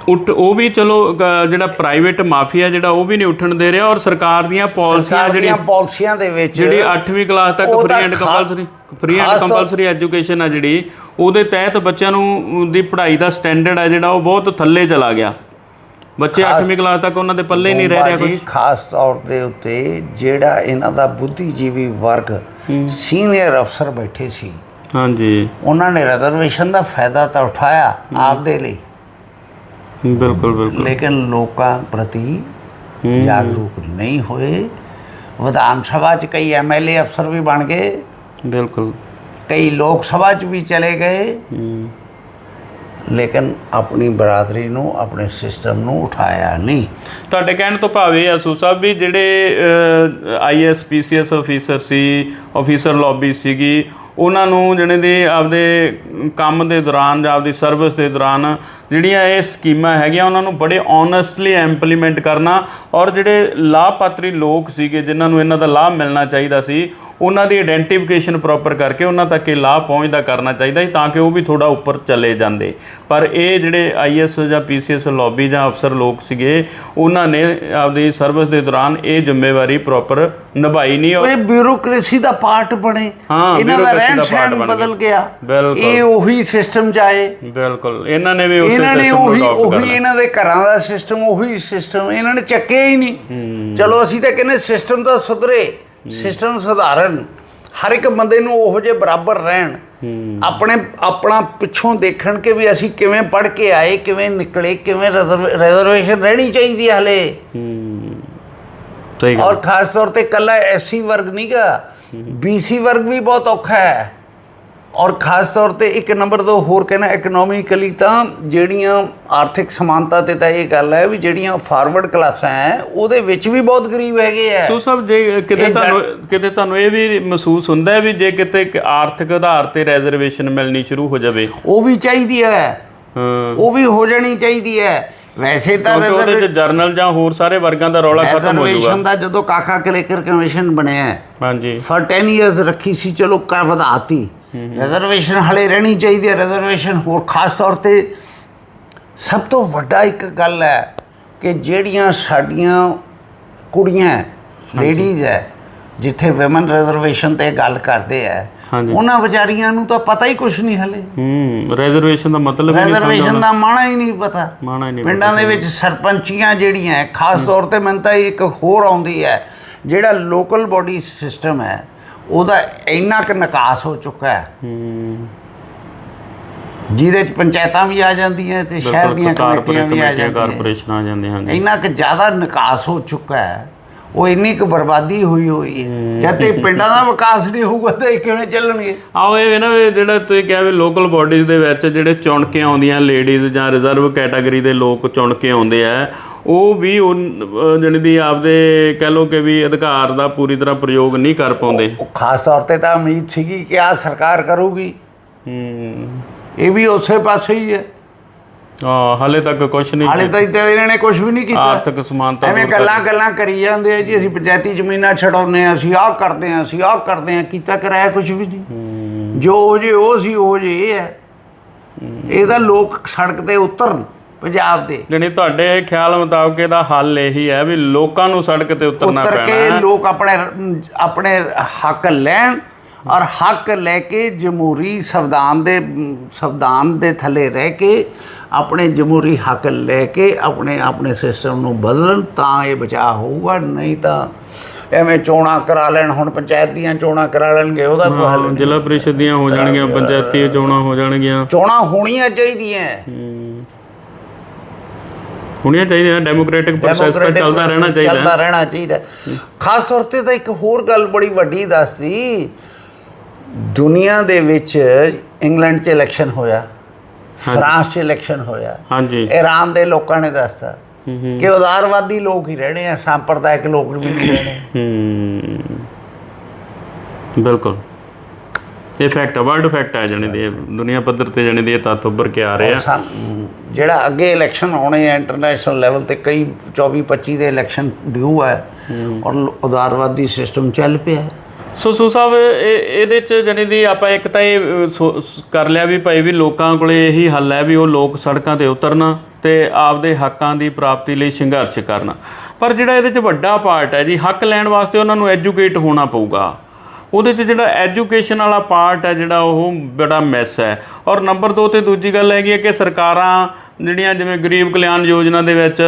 ਉੱਠ ਉਹ ਵੀ ਚਲੋ ਅ, ਜਿਹੜਾ ਪ੍ਰਾਈਵੇਟ ਮਾਫੀਆ ਜਿਹੜਾ ਉਹ ਵੀ ਨਹੀਂ ਉੱਠਣ ਦੇ ਰਿਹਾ ਔਰ ਸਰਕਾਰ ਦੀਆਂ ਪਾਲਿਸੀਆਂ ਸਰਕਾਰ ਜਿਹੜੀ ਦੀਆਂ ਪਾਲਿਸੀਆਂ ਦੇ ਵਿੱਚ ਜਿਹੜੀ 8ਵੀਂ ਕਲਾਸ ਤੱਕ ਉਹ ਫ੍ਰੀ ਐਂਡ ਖਾ- ਕੰਪਲਸਰੀ ਫ੍ਰੀ ਐਂਡ ਖਾਸ ਤੌਰ- ਕੰਪਲਸਰੀ ਐਜੂਕੇਸ਼ਨ ਆ ਜਿਹੜੀ ਉਹਦੇ ਤਹਿਤ ਬੱਚਿਆਂ ਨੂੰ ਦੀ ਪੜ੍ਹਾਈ ਦਾ ਸਟੈਂਡਰਡ ਹੈ ਜਿਹੜਾ ਉਹ ਬਹੁਤ ਥੱਲੇ ਚਲਾ ਗਿਆ। ਬੱਚੇ 8ਵੀਂ ਕਲਾਸ ਤੱਕ ਉਹਨਾਂ ਦੇ ਪੱਲੇ ਹੀ ਨਹੀਂ ਰਹਿ ਰਿਹਾ ਕੁਝ ਖਾਸ ਤੌਰ ਦੇ ਉੱਤੇ ਜਿਹੜਾ ਇਹਨਾਂ ਦਾ ਬੁੱਧੀਜੀਵੀ ਵਰਗ ਸੀਨੀਅਰ ਅਫਸਰ ਬੈਠੇ ਸੀ। ਹਾਂਜੀ। ਉਹਨਾਂ ਨੇ ਰਿਜ਼ਰਵੇਸ਼ਨ ਦਾ ਫਾਇਦਾ ਤਾਂ ਉਠਾਇਆ ਆਪਦੇ ਲਈ। ਬਿਲਕੁਲ ਬਿਲਕੁਲ। ਲੇਕਿਨ ਲੋਕਾਂ ਪ੍ਰਤੀ ਜਾਗਰੂਕ ਨਹੀਂ ਹੋਏ। ਵਿਧਾਨ ਸਭਾ 'ਚ ਕਈ ਐਮਐਲਏ ਅਫਸਰ ਵੀ ਬਣ ਗਏ। ਬਿਲਕੁਲ। ਕਈ ਲੋਕ ਸਭਾ 'ਚ ਵੀ ਚਲੇ ਗਏ। ਲੇਕਿਨ ਆਪਣੀ ਬਰਾਦਰੀ ਨੂੰ ਆਪਣੇ ਸਿਸਟਮ ਨੂੰ ਉਠਾਇਆ ਨਹੀਂ। ਤੁਹਾਡੇ ਕਹਿਣ ਤੋਂ ਭਾਵ ਇਹ ਆ ਸੂ ਸਾਹਿਬ ਵੀ ਜਿਹੜੇ ਆਈਐਸ ਪੀਸੀਐਸ ਅਫੀਸਰ ਸੀ ਅਫੀਸਰ ਲੌਬੀ ਸੀਗੀ ਉਹਨਾਂ ਨੂੰ ਜਿਹੜੇ ਦੇ ਆਪਦੇ ਕੰਮ ਦੇ ਦੌਰਾਨ ਜਾਂ ਆਪਦੀ ਸਰਵਿਸ ਦੇ ਦੌਰਾਨ ਜਿਹੜੀਆਂ ਇਹ ਸਕੀਮਾਂ ਹੈਗੀਆਂ ਉਹਨਾਂ ਨੂੰ ਬੜੇ ਓਨੈਸਟਲੀ ਇੰਪਲੀਮੈਂਟ ਕਰਨਾ। ਔਰ ਜਿਹੜੇ ਲਾਭਪਾਤਰੀ ਲੋਕ ਸੀਗੇ ਜਿਨ੍ਹਾਂ ਨੂੰ ਇਹਨਾਂ ਦਾ ਲਾਭ ਮਿਲਣਾ ਚਾਹੀਦਾ ਸੀ ਉਹਨਾਂ ਦੀ ਆਇਡੈਂਟੀਫਿਕੇਸ਼ਨ ਪ੍ਰੋਪਰ ਕਰਕੇ ਉਹਨਾਂ ਤੱਕ ਇਹ ਲਾਭ ਪਹੁੰਚਦਾ ਕਰਨਾ ਚਾਹੀਦਾ ਸੀ ਤਾਂ ਕਿ ਉਹ ਵੀ ਥੋੜਾ ਉੱਪਰ ਚਲੇ ਜਾਂਦੇ। ਪਰ ਇਹ ਜਿਹੜੇ ਆਈਐਸ ਜਾਂ ਪੀਸੀਐਸ ਲੌਬੀ ਜਾਂ ਅਫਸਰ ਲੋਕ ਸੀਗੇ ਉਹਨਾਂ ਨੇ ਆਪਦੀ ਸਰਵਿਸ ਦੇ ਦੌਰਾਨ ਇਹ ਜ਼ਿੰਮੇਵਾਰੀ ਪ੍ਰੋਪਰ ਨਿਭਾਈ ਨਹੀਂ। ਇਹ ਬਿਊਰੋਕ੍ਰੇਸੀ ਦਾ ਪਾਰਟ ਬਣੇ। ਹਾਂ, ਇਹਨਾਂ ਦਾ ਰਹਿਣ ਸਹਿਣ ਬਦਲ ਗਿਆ। ਇਹ ਉਹੀ ਸਿਸਟਮ ਜਾਏ ਬਿਲਕੁਲ। ਇਹਨਾਂ ਨੇ ਵੀ ਉਸੇ ਇਹਨਾਂ ਨੇ ਉਹੀ ਉਹੀ ਇਹਨਾਂ ਦੇ ਘਰਾਂ ਦਾ ਸਿਸਟਮ ਉਹੀ ਸਿਸਟਮ ਇਹਨਾਂ ਨੇ ਚੱਕਿਆ ਹੀ ਨਹੀਂ। ਚਲੋ ਅਸੀਂ ਤਾਂ ਕਹਿੰਦੇ ਸਿਸਟਮ ਤਾਂ ਸੁਧਰੇ ਸਿਸਟਮ ਸੁਧਾਰਨ। ਹਰ ਇੱਕ ਬੰਦੇ ਨੂੰ ਉਹੋ ਜਿਹੇ ਬਰਾਬਰ ਰਹਿਣ। ਆਪਣੇ ਆਪਣਾ ਪਿੱਛੋਂ ਦੇਖਣ ਕਿ ਵੀ ਅਸੀਂ ਕਿਵੇਂ ਪੜ ਕੇ ਆਏ ਕਿਵੇਂ ਨਿਕਲੇ ਕਿਵੇਂ ਰਿਜ਼ਰਵੇਸ਼ਨ ਰਹਿਣੀ ਚਾਹੀਦੀ ਹੈ ਹਲੇ। ਸਹੀ ਗੱਲ। ਔਰ ਖਾਸ ਤੌਰ ਤੇ ਕੱਲਾ ਐਸਸੀ ਵਰਗ ਨਹੀਂਗਾ ਬੀਸੀ ਵਰਗ ਵੀ ਬਹੁਤ ਔਖਾ ਹੈ। ਔਰ ਖਾਸ ਤੌਰ ਤੇ ਇੱਕ ਨੰਬਰ ਦੋ ਹੋਰ ਕਹਿਣਾ ਇਕਨੋਮਿਕਲੀ ਤਾਂ ਜਿਹੜੀਆਂ ਆਰਥਿਕ ਸਮਾਨਤਾ ਤੇ ਤਾਂ ਇਹ ਗੱਲ ਹੈ ਵੀ ਜਿਹੜੀਆਂ ਫਾਰਵਰਡ ਕਲਾਸਾਂ ਹੈ ਉਹਦੇ ਵਿੱਚ ਵੀ ਬਹੁਤ ਗਰੀਬ ਹੈਗੇ ਆ। ਸੋ ਸਭ ਜੇ ਕਿਤੇ ਤੁਹਾਨੂੰ ਕਿਤੇ ਤੁਹਾਨੂੰ ਇਹ ਵੀ ਮਹਿਸੂਸ ਹੁੰਦਾ ਹੈ ਵੀ ਜੇ ਕਿਤੇ ਇੱਕ ਆਰਥਿਕ ਆਧਾਰ ਤੇ ਰੈਜ਼ਰਵੇਸ਼ਨ ਮਿਲਣੀ ਸ਼ੁਰੂ ਹੋ ਜਾਵੇ। ਉਹ ਵੀ ਚਾਹੀਦੀ ਹੈ। ਹਾਂ। ਉਹ ਵੀ ਹੋ ਜਾਣੀ ਚਾਹੀਦੀ ਹੈ। ਵੈਸੇ ਤਾਂ ਉਹਦੇ ਚ ਜਰਨਲ ਜਾਂ ਹੋਰ ਸਾਰੇ ਵਰਗਾਂ ਦਾ ਰੌਲਾ ਖਤਮ ਹੋ ਜਾਊਗਾ। ਰਿਜ਼ਰਵੇਸ਼ਨ ਦਾ ਜਦੋਂ ਕਾਕਾ ਕਲੇਕਰ ਕਮਿਸ਼ਨ ਬਣਿਆ ਹੈ, ਹਾਂਜੀ। ਫॉर 10 ਇਅਰਸ ਰੱਖੀ ਸੀ ਚਲੋ ਕਰ ਵਧਾਤੀ। ਰਿਜ਼ਰਵੇਸ਼ਨ ਹਲੇ ਰਹਿਣੀ ਚਾਹੀਦੀ ਹੈ ਰਿਜ਼ਰਵੇਸ਼ਨ ਹੋਰ ਖਾਸ ਤੌਰ ਤੇ ਸਭ ਤੋਂ ਵੱਡਾ ਇੱਕ ਗੱਲ ਹੈ ਕਿ ਜਿਹੜੀਆਂ ਸਾਡੀਆਂ ਕੁੜੀਆਂ ਲੇਡੀਜ਼ ਹੈ ਜਿੱਥੇ ਔਮਨ ਰਿਜ਼ਰਵੇਸ਼ਨ ਤੇ ਗੱਲ ਕਰਦੇ ਆ। ਉਹਨਾਂ ਵਿਚਾਰੀਆਂ ਨੂੰ ਤਾਂ ਪਤਾ ਹੀ ਕੁਝ ਨਹੀਂ ਹਲੇ। ਹੂੰ ਰੈਜ਼ਰਵੇਸ਼ਨ ਦਾ ਮਤਲਬ ਹੀ ਨਹੀਂ ਰਿਜ਼ਰਵੇਸ਼ਨ ਦਾ ਮਾਣਾ ਹੀ ਨਹੀਂ ਪਤਾ। ਮਾਣਾ ਹੀ ਨਹੀਂ ਪਿੰਡਾਂ ਦੇ ਵਿੱਚ ਸਰਪੰਚੀਆਂ ਜਿਹੜੀਆਂ ਖਾਸ ਤੌਰ ਤੇ ਮੈਨੂੰ ਤਾਂ ਇੱਕ ਹੋਰ ਆਉਂਦੀ ਹੈ ਜਿਹੜਾ ਲੋਕਲ ਬੋਡੀ ਸਿਸਟਮ ਹੈ ਉਹਦਾ ਇੰਨਾ ਕੁ ਨਿਕਾਸ ਹੋ ਚੁੱਕਾ ਹੈ। ਹੂੰ ਜਿਹਦੇ ਚ ਪੰਚਾਇਤਾਂ ਵੀ ਆ ਜਾਂਦੀਆਂ ਤੇ ਸ਼ਹਿਰ ਦੀਆਂ ਕਮੇਟੀਆਂ ਵੀ ਆ ਜਾਂਦੀਆਂ। ਕਾਰਪੋਰੇਸ਼ਨ ਆ ਜਾਂਦੇ ਹਨ ਇੰਨਾ ਕੁ ਜ਼ਿਆਦਾ ਨਿਕਾਸ ਹੋ ਚੁੱਕਾ ਹੈ। ਉਹ ਇੰਨੀ ਕੁ ਬਰਬਾਦੀ ਹੋਈ ਹੋਈ ਹੈ। ਜਦ ਤੇ ਪਿੰਡਾਂ ਦਾ ਵਿਕਾਸ ਨਹੀਂ ਹੋਊਗਾ ਤਾਂ ਇਹ ਕਿਵੇਂ ਚੱਲਣਗੇ? ਆਓ ਇਹ ਨਾ ਜਿਹੜਾ ਤੁਸੀਂ ਕਿਹਾ ਵੀ ਲੋਕਲ ਬਾਡੀਜ਼ ਦੇ ਵਿੱਚ ਜਿਹੜੇ ਚੁਣ ਕੇ ਆਉਂਦੀਆਂ ਲੇਡੀਜ਼ ਜਾਂ ਰਿਜ਼ਰਵ ਕੈਟਾਗਰੀ ਦੇ ਲੋਕ ਚੁਣ ਕੇ ਆਉਂਦੇ ਆ ਉਹ ਵੀ ਜਿਹੜੀ ਦੀ ਆਪਦੇ ਕਹਿ ਲੋ ਕਿ ਵੀ ਅਧਿਕਾਰ ਦਾ ਪੂਰੀ ਤਰ੍ਹਾਂ ਪ੍ਰਯੋਗ ਨਹੀਂ ਕਰ ਪਾਉਂਦੇ। ਉਹ ਖਾਸ ਤੌਰ ਤੇ ਤਾਂ ਉਮੀਦ ਸੀਗੀ ਕਿ ਆ ਸਰਕਾਰ ਕਰੂਗੀ। ਹੂੰ। ਇਹ ਵੀ ਉਸੇ ਪਾਸੇ ਹੀ ਹੈ। ਹਾਂ ਹਲੇ ਤੱਕ ਕੁਝ ਨਹੀਂ ਹਾਲੇ ਤਾਂ ਇੱਥੇ ਇਹਨਾਂ ਨੇ ਕੁਝ ਵੀ ਨਹੀਂ ਕੀਤਾ। ਆਰਥਿਕ ਸਮਾਨਤਾ ਐਵੇਂ ਗੱਲਾਂ ਗੱਲਾਂ ਕਰੀ ਜਾਂਦੇ ਆ ਜੀ ਅਸੀਂ ਪੰਚਾਇਤੀ ਜ਼ਮੀਨਾਂ ਛਡਾਉਂਦੇ ਆ ਅਸੀਂ ਆਹ ਕਰਦੇ ਆ ਅਸੀਂ ਆਹ ਕਰਦੇ ਆ ਕੀਤਾ ਕਰਾਇਆ ਕੁਝ ਵੀ ਨਹੀਂ। ਜੋ ਜੇ ਉਹ ਸੀ ਉਹ ਜੇ ਇਹ ਹੈ। ਇਹਦਾ ਲੋਕ ਸੜਕ ਤੇ ਉਤਰਨ। ਪੰਜਾਬ ਦੇ। ਜਾਣੀ ਤੁਹਾਡੇ ਖਿਆਲ ਮੁਤਾਬਕ ਇਹਦਾ ਹੱਲ ਇਹੀ ਹੈ ਵੀ ਲੋਕਾਂ ਨੂੰ ਸੜਕ ਤੇ ਉਤਰਨਾ ਉਤਰ ਪੈਣਾ ਕੇ ਹੈ। ਲੋਕ ਆਪਣੇ ਆਪਣੇ ਹੱਕ ਲੈਣ ਔਰ ਹੱਕ ਲੈ ਕੇ ਜਮਹੂਰੀ ਸੰਵਿਧਾਨ ਦੇ ਸੰਵਿਧਾਨ ਦੇ ਥੱਲੇ ਰਹਿ ਕੇ ਆਪਣੇ ਜਮਹੂਰੀ ਹੱਕ ਲੈ ਕੇ ਆਪਣੇ ਆਪਣੇ ਸਿਸਟਮ ਨੂੰ ਬਦਲਣ ਤਾਂ ਇਹ ਬਚਾਅ ਹੋਊਗਾ ਨਹੀਂ ਤਾਂ ਐਵੇਂ ਚੋਣਾਂ ਕਰਾ ਲੈਣ ਹੁਣ ਪੰਚਾਇਤ ਦੀਆਂ ਚੋਣਾਂ ਕਰਾ ਲੈਣਗੇ ਉਹਦਾ ਹੱਲ ਜ਼ਿਲ੍ਹਾ ਪ੍ਰੀਸ਼ਦ ਦੀਆਂ ਹੋ ਜਾਣਗੀਆਂ ਪੰਚਾਇਤੀ ਚੋਣਾਂ ਹੋ ਜਾਣਗੀਆਂ। ਚੋਣਾਂ ਹੋਣੀਆਂ ਚਾਹੀਦੀਆਂ। ਹੋਣੀਆਂ ਚਾਹੀਦੀਆਂ ਡੈਮੋਕ੍ਰੈਟਿਕ ਪ੍ਰੋਸੈਸ ਤਾਂ Democratic ਚੱਲਦਾ ਰਹਿਣਾ process ਚਾਹੀਦਾ। ਚੱਲਦਾ ਰਹਿਣਾ ਚਾਹੀਦਾ। ਖਾਸ ਤੌਰ ਤੇ ਤਾਂ ਇੱਕ ਹੋਰ ਗੱਲ ਬੜੀ ਵੱਡੀ ਦੱਸਦੀ। ਦੁਨੀਆ ਦੇ ਵਿੱਚ ਇੰਗਲੈਂਡ 'ਚ ਇਲੈਕਸ਼ਨ ਹੋਇਆ ਫਰਾਂਸ 'ਚ ਇਲੈਕਸ਼ਨ ਹੋਇਆ। ਹਾਂਜੀ। ਈਰਾਨ ਦੇ ਲੋਕਾਂ ਨੇ ਦੱਸਤਾ ਹੂੰ ਹੂੰ। ਕਿ ਉਦਾਰਵਾਦੀ ਲੋਕ ਹੀ ਰਹਿਣੇ ਆ ਸੰਪਰਦਾਇਕ ਲੋਕ ਵੀ ਨਹੀਂ ਰਹਿਣੇ। ਹਮ ਇਹ ਫੈਕਟ ਆ ਵਰਲਡ ਫੈਕਟ ਆ ਜਾਣੀ ਦੀ ਦੁਨੀਆ ਪੱਧਰ ਤੇ ਜਾਣੀ ਦੀ ਇਹ ਤੱਤ ਉੱਭਰ ਕੇ ਆ ਰਹੇ ਆ। ਜਿਹੜਾ ਅੱਗੇ ਇਲੈਕਸ਼ਨ ਹੋਣੇ ਆ ਇੰਟਰਨੈਸ਼ਨਲ ਲੈਵਲ ਤੇ ਕਈ 24 25 ਦੇ ਇਲੈਕਸ਼ਨ ਡਿਊ ਹੈ। ਔਰ ਉਦਾਰਵਾਦੀ ਸਿਸਟਮ ਚੱਲ ਪਿਆ। ਸੋ ਸੂ ਸਾਹਿਬ ਇਹ ਇਹਦੇ ਚ ਜਾਣੀ ਦੀ ਆਪਾਂ ਇੱਕ ਤਾਂ ਇਹ ਕਰ ਲਿਆ ਵੀ ਭਾਈ ਵੀ ਲੋਕਾਂ ਕੋਲੇ ਇਹੀ ਹੱਲ ਹੈ ਵੀ ਉਹ ਲੋਕ ਸੜਕਾਂ ਤੇ ਉਤਰਨ ਤੇ ਆਪਦੇ ਹੱਕਾਂ ਦੀ ਪ੍ਰਾਪਤੀ ਲਈ ਸੰਘਰਸ਼ ਕਰਨ। ਪਰ ਜਿਹੜਾ ਇਹਦੇ ਚ ਵੱਡਾ ਪਾਰਟ ਹੈ ਜੀ ਹੱਕ ਲੈਣ ਵਾਸਤੇ ਉਹਨਾਂ ਨੂੰ ਐਜੂਕੇਟ ਹੋਣਾ ਪਊਗਾ। ਉਹਦੇ ਚ ਜਿਹੜਾ ਐਜੂਕੇਸ਼ਨ ਵਾਲਾ ਪਾਰਟ ਹੈ ਜਿਹੜਾ ਉਹ ਬੜਾ ਮਿਸ ਹੈ। ਔਰ ਨੰਬਰ 2 ਤੇ ਦੂਜੀ ਗੱਲ ਹੈਗੀ ਹੈ ਕਿ ਸਰਕਾਰਾਂ ਜਿਹੜੀਆਂ ਜਿਵੇਂ ਗਰੀਬ ਕਲਿਆਣ ਯੋਜਨਾ ਦੇ ਵਿੱਚ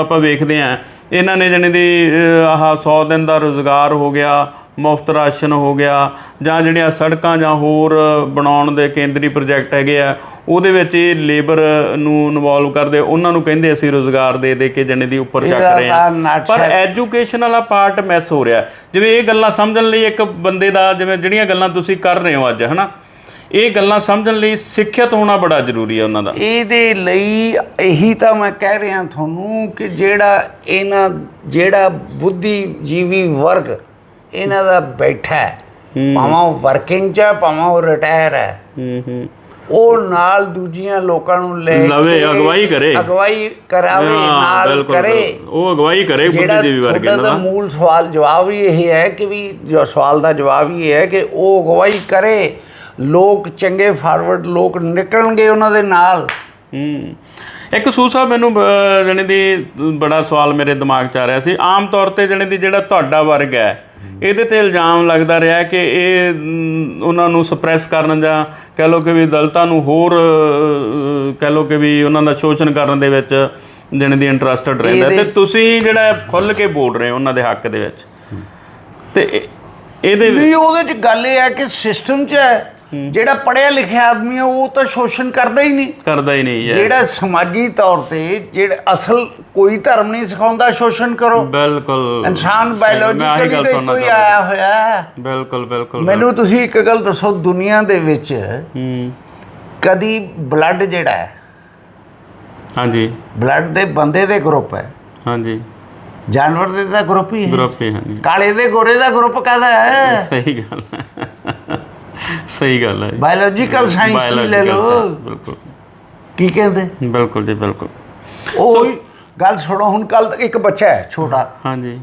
ਆਪਾਂ ਵੇਖਦੇ ਆ ਇਹਨਾਂ ਨੇ ਜਾਣੀ ਦੀ ਆਹ 100 ਦਿਨ ਦਾ ਰੋਜ਼ਗਾਰ ਹੋ ਗਿਆ ਮੁਫਤ ਰਾਸ਼ਨ ਹੋ ਗਿਆ ਜਾਂ ਜਿਹੜੀਆਂ ਸੜਕਾਂ ਜਾਂ ਹੋਰ ਬਣਾਉਣ ਦੇ ਕੇਂਦਰੀ ਪ੍ਰੋਜੈਕਟ ਹੈਗੇ ਆ ਉਹਦੇ ਵਿੱਚ ਇਹ ਲੇਬਰ ਨੂੰ ਇਨਵੋਲਵ ਕਰਦੇ ਉਹਨਾਂ ਨੂੰ ਕਹਿੰਦੇ ਅਸੀਂ ਰੋਜ਼ਗਾਰ ਦੇ ਦੇ ਕੇ ਜਣੇ ਦੀ ਉੱਪਰ ਚੱਕ ਰਹੇ ਆ ਪਰ। ਐਜੂਕੇਸ਼ਨ ਵਾਲਾ ਪਾਰਟ ਮਿਸ ਹੋ ਰਿਹਾ। ਜਿਵੇਂ ਇਹ ਗੱਲਾਂ ਸਮਝਣ ਲਈ ਇੱਕ ਬੰਦੇ ਦਾ ਜਿਵੇਂ ਜਿਹੜੀਆਂ ਗੱਲਾਂ ਤੁਸੀਂ ਕਰ ਰਹੇ ਹੋ ਅੱਜ ਹਨਾ? ਇਹ ਗੱਲਾਂ ਸਮਝਣ ਲਈ ਸਿੱਖਿਅਤ ਹੋਣਾ ਬੜਾ ਜ਼ਰੂਰੀ ਹੈ ਉਹਨਾਂ ਦਾ। ਇਹਦੇ ਲਈ ਇਹੀ ਤਾਂ ਮੈਂ ਕਹਿ ਰਿਹਾ ਤੁਹਾਨੂੰ ਕਿ ਜਿਹੜਾ ਇਹਨਾਂ ਜਿਹੜਾ ਬੁੱਧੀਜੀਵੀ ਵਰਗ ਇਹਨਾਂ ਦਾ ਬੈਠਾ ਹੈ। ਭਾਵੇਂ ਉਹ ਵਰਕਿੰਗ ਚ ਹੈ, ਭਾਵੇਂ ਉਹ ਰਿਟਾਇਰ ਹੈ। ਹੂੰ ਹੂੰ। ਉਹ ਨਾਲ ਦੂਜੀਆਂ ਲੋਕਾਂ ਨੂੰ ਲੈ ਲਵੇ, ਕੇ ਅਗਵਾਈ ਕਰੇ। ਅਗਵਾਈ ਕਰਾਵੇ ਹਾਂ, ਨਾਲ ਬਿਲਕੁਲ, ਕਰੇ। ਬਿਲਕੁਲ। ਉਹ ਅਗਵਾਈ ਕਰੇ ਜਿਹੜਾ ਬੁੱਧੀਜੀਵੀ ਵਰਗ ਤੁਹਾਡਾ ਦਾ। ਮੂਲ ਸਵਾਲ ਜਵਾਬ ਹੀ ਇਹ ਹੈ ਕਿ ਵੀ ਜੋ ਸਵਾਲ ਦਾ ਜਵਾਬ ਹੀ ਇਹ ਹੈ ਕਿ ਉਹ ਅਗਵਾਈ ਕਰੇ। ਲੋਕ ਚੰਗੇ ਫਾਰਵਰਡ ਲੋਕ ਨਿਕਲਣਗੇ ਉਹਨਾਂ ਦੇ ਨਾਲ। ਹੂੰ। ਇੱਕ ਸੂ ਸਾਹਿਬ ਮੈਨੂੰ ਅਹ, ਜਾਣੀ ਦੀ ਬੜਾ ਸਵਾਲ ਮੇਰੇ ਦਿਮਾਗ 'ਚ ਆ ਰਿਹਾ ਸੀ। ਆਮ ਤੌਰ ਤੇ ਜਾਣੀ ਦੀ ਜਿਹੜਾ ਤੁਹਾਡਾ ਵਰਗ ਹੈ ਇਹਦੇ ਤੇ ਇਲਜ਼ਾਮ ਲੱਗਦਾ ਰਿਹਾ ਕਿ ਇਹ ਉਹਨਾਂ ਨੂੰ ਸਪਰੈਸ ਕਰਨ ਜਾਂ ਕਹਿ ਲਓ ਕਿ ਵੀ ਦਲਤਾਂ ਨੂੰ ਹੋਰ ਕਹਿ ਲਓ ਕਿ ਵੀ ਉਹਨਾਂ ਦਾ ਸ਼ੋਸ਼ਣ ਕਰਨ ਦੇ ਵਿੱਚ ਜਾਣੀ ਦੀ ਇੰਟਰਸਟਡ ਰਹਿੰਦਾ ਤੇ ਤੁਸੀਂ ਜਿਹੜਾ ਖੁੱਲ ਕੇ ਬੋਲ ਰਹੇ ਹੋ ਉਹਨਾਂ ਦੇ ਹੱਕ ਦੇ ਵਿੱਚ। ਤੇ ਇਹ- ਇਹਦੇ ਨਹੀਂ ਉਹਦੇ ਚ ਗੱਲ ਇਹ ਹੈ ਕਿ ਸਿਸਟਮ ਚ ਹੈ। ਜਿਹੜਾ ਪੜਿਆ ਲਿਖਿਆ ਆਦਮੀ ਹੈ ਉਹ ਤਾਂ ਸ਼ੋਸ਼ਣ ਕਰਦਾ ਹੀ ਨਹੀਂ। ਕਰਦਾ ਹੀ ਨਹੀਂ ਜਿਹੜਾ ਸਮਾਜੀ ਤੌਰ ਤੇ ਜਿਹੜਾ ਅਸਲ ਕੋਈ ਧਰਮ ਨਹੀਂ ਸਿਖਾਉਂਦਾ ਸ਼ੋਸ਼ਣ ਕਰੋ। ਬਿਲਕੁਲ। ਇਨਸਾਨ ਬਾਇਓਲੋਜੀਕਲੀ ਕੋਈ। ਆਇਆ ਹੋਇਆ ਹੈ। ਬਿਲਕੁਲ ਬਿਲਕੁਲ। ਮੈਨੂੰ ਤੁਸੀਂ ਇੱਕ ਗੱਲ ਦੱਸੋ ਦੁਨੀਆ ਦੇ ਵਿੱਚ ਕਦੀ ਬਲੱਡ ਜਿਹੜਾ ਹੈ ਹਾਂਜੀ। ਬਲੱਡ ਦੇ ਬੰਦੇ ਦੇ ਗਰੁੱਪ ਹੈ। ਹਾਂਜੀ। ਜਾਨਵਰ ਦੇ ਤਾਂ ਗਰੁੱਪ ਹੀ ਹੈ। ਗਰੁੱਪ ਹੀ ਹਾਂਜੀ। ਕਾਲੇ ਦੇ ਗੋਰੇ ਦਾ ਗਰੁੱਪ ਕਾਹਦਾ ਹੈ? ਸਹੀ ਗੱਲ ਹੈ। ਸਹੀ ਗੱਲ ਹੈ ਬਾਇਓਲੋਜੀਕਲ ਸਾਇੰਸ ਲੈ ਲਓ। ਬਿਲਕੁਲ। ਕੀ ਕਹਿੰਦੇ? ਬਿਲਕੁਲ ਜੀ ਬਿਲਕੁਲ। ਉਹ ਗੱਲ ਸੁਣੋ ਹੁਣ ਕੱਲ ਇੱਕ ਬੱਚਾ ਹੈ ਛੋਟਾ। ਹਾਂਜੀ।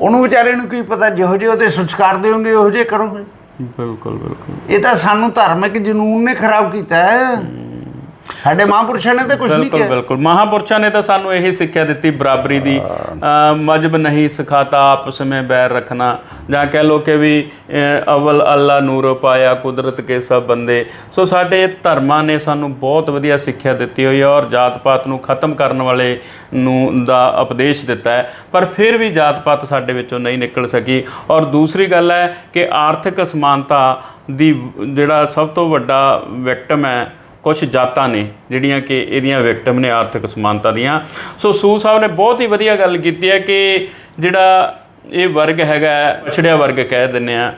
ਉਹਨੂੰ ਵਿਚਾਰੇ ਨੂੰ ਕੀ ਪਤਾ ਜਿਹੋ ਜਿਹੇ ਉਹਦੇ ਸੰਸਕਾਰ ਦੇਵੋਗੇ ਉਹੋ ਜਿਹੇ ਕਰੋਗੇ। ਬਿਲਕੁਲ ਬਿਲਕੁਲ। ਇਹ ਤਾਂ ਸਾਨੂੰ ਧਾਰਮਿਕ ਜਨੂਨ ਨੇ ਖਰਾਬ ਕੀਤਾ ਹੈ। ਸਾਡੇ ਮਹਾਂਪੁਰਸ਼ਾਂ ਨੇ ਤਾਂ ਕੁਝ ਨਹੀਂ ਬਿਲਕੁਲ ਬਿਲਕੁਲ। ਮਹਾਪੁਰਸ਼ਾਂ ਨੇ ਤਾਂ ਸਾਨੂੰ ਇਹੀ ਸਿੱਖਿਆ ਦਿੱਤੀ ਬਰਾਬਰੀ ਦੀ। ਮਜਬ ਨਹੀਂ ਸਿਖਾਤਾ ਆਪਸ ਵਿੱਚ ਬੈਰ ਰੱਖਣਾ। ਜਾਂ ਕਹਿ ਲੋ ਕਿ ਵੀ ਅਵਲ ਅੱਲਾ ਨੂਰ ਪਾਇਆ ਕੁਦਰਤ ਕੇ ਸਭ ਬੰਦੇ। ਸੋ ਸਾਡੇ ਧਰਮਾਂ ਨੇ ਸਾਨੂੰ ਬਹੁਤ ਵਧੀਆ ਸਿੱਖਿਆ ਦਿੱਤੀ ਹੋਈ ਹੈ ਔਰ ਜਾਤ ਪਾਤ ਨੂੰ ਖਤਮ ਕਰਨ ਵਾਲੇ ਨੂੰ ਦਾ ਉਪਦੇਸ਼ ਦਿੱਤਾ ਹੈ। ਪਰ ਫਿਰ ਵੀ ਜਾਤ ਪਾਤ ਸਾਡੇ ਵਿੱਚੋਂ ਨਹੀਂ ਨਿਕਲ ਸਕੀ। ਔਰ ਦੂਸਰੀ ਗੱਲ ਹੈ ਕਿ ਆਰਥਿਕ ਅਸਮਾਨਤਾ ਦੀ ਜਿਹੜਾ ਸਭ ਤੋਂ ਵੱਡਾ ਵਿਕਟਮ ਹੈ ਕੁਝ ਜਾਤਾਂ ਨੇ ਜਿਹੜੀਆਂ ਕਿ ਇਹਦੀਆਂ ਵਿਕਟਮ ਨੇ ਆਰਥਿਕ ਸਮਾਨਤਾ ਦੀਆਂ। ਸੋ ਸੂ ਸਾਹਿਬ ਨੇ ਬਹੁਤ ਹੀ ਵਧੀਆ ਗੱਲ ਕੀਤੀ ਹੈ ਕਿ ਜਿਹੜਾ ਇਹ ਵਰਗ ਹੈਗਾ ਪਛੜਿਆ ਵਰਗ ਕਹਿ ਦਿੰਨੇ ਆ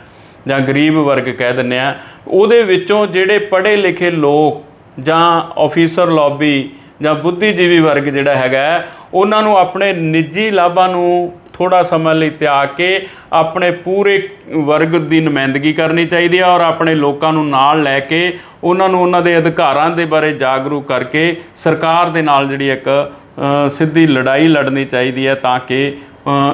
ਜਾਂ ਗਰੀਬ ਵਰਗ ਕਹਿ ਦਿੰਨੇ ਆ ਉਹਦੇ ਵਿੱਚੋਂ ਜਿਹੜੇ ਪੜ੍ਹੇ ਲਿਖੇ ਲੋਕ ਜਾਂ ਆਫੀਸਰ ਲੌਬੀ ਜਾਂ ਬੁੱਧੀਜੀਵੀ ਵਰਗ ਜਿਹੜਾ ਹੈਗਾ ਉਹਨਾਂ ਨੂੰ ਆਪਣੇ ਨਿੱਜੀ ਲਾਭਾਂ ਨੂੰ ਥੋੜਾ ਸਮਾਂ ਲਈ ਤਿਆਗ ਕੇ ਆਪਣੇ ਪੂਰੇ ਵਰਗ ਦੀ ਨੁਮਾਇੰਦਗੀ ਕਰਨੀ ਚਾਹੀਦੀ ਹੈ ਔਰ ਆਪਣੇ ਲੋਕਾਂ ਨੂੰ ਨਾਲ ਲੈ ਕੇ ਉਹਨਾਂ ਨੂੰ ਉਹਨਾਂ ਦੇ ਅਧਿਕਾਰਾਂ ਦੇ ਬਾਰੇ ਜਾਗਰੂਕ ਕਰਕੇ ਸਰਕਾਰ ਦੇ ਨਾਲ ਜਿਹੜੀ ਇੱਕ ਸਿੱਧੀ ਲੜਾਈ ਲੜਨੀ ਚਾਹੀਦੀ ਹੈ ਤਾਂ ਕਿ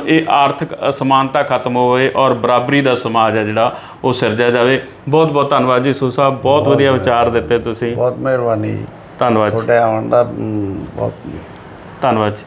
ਇਹ ਆਰਥਿਕ ਅਸਮਾਨਤਾ ਖਤਮ ਹੋਵੇ ਔਰ ਬਰਾਬਰੀ ਦਾ ਸਮਾਜ ਹੈ ਜਿਹੜਾ ਉਹ ਸਿਰਜਿਆ ਜਾਵੇ। ਬਹੁਤ ਬਹੁਤ ਧੰਨਵਾਦ ਜੀ ਸੂ ਸਾਹਿਬ ਬਹੁਤ ਵਧੀਆ ਵਿਚਾਰ ਦਿੱਤੇ ਤੁਸੀਂ। ਬਹੁਤ ਮਿਹਰਬਾਨੀ ਜੀ। ਧੰਨਵਾਦ ਤੁਹਾਡੇ ਆਉਣ ਦਾ ਬਹੁਤ ਧੰਨਵਾਦ ਜੀ।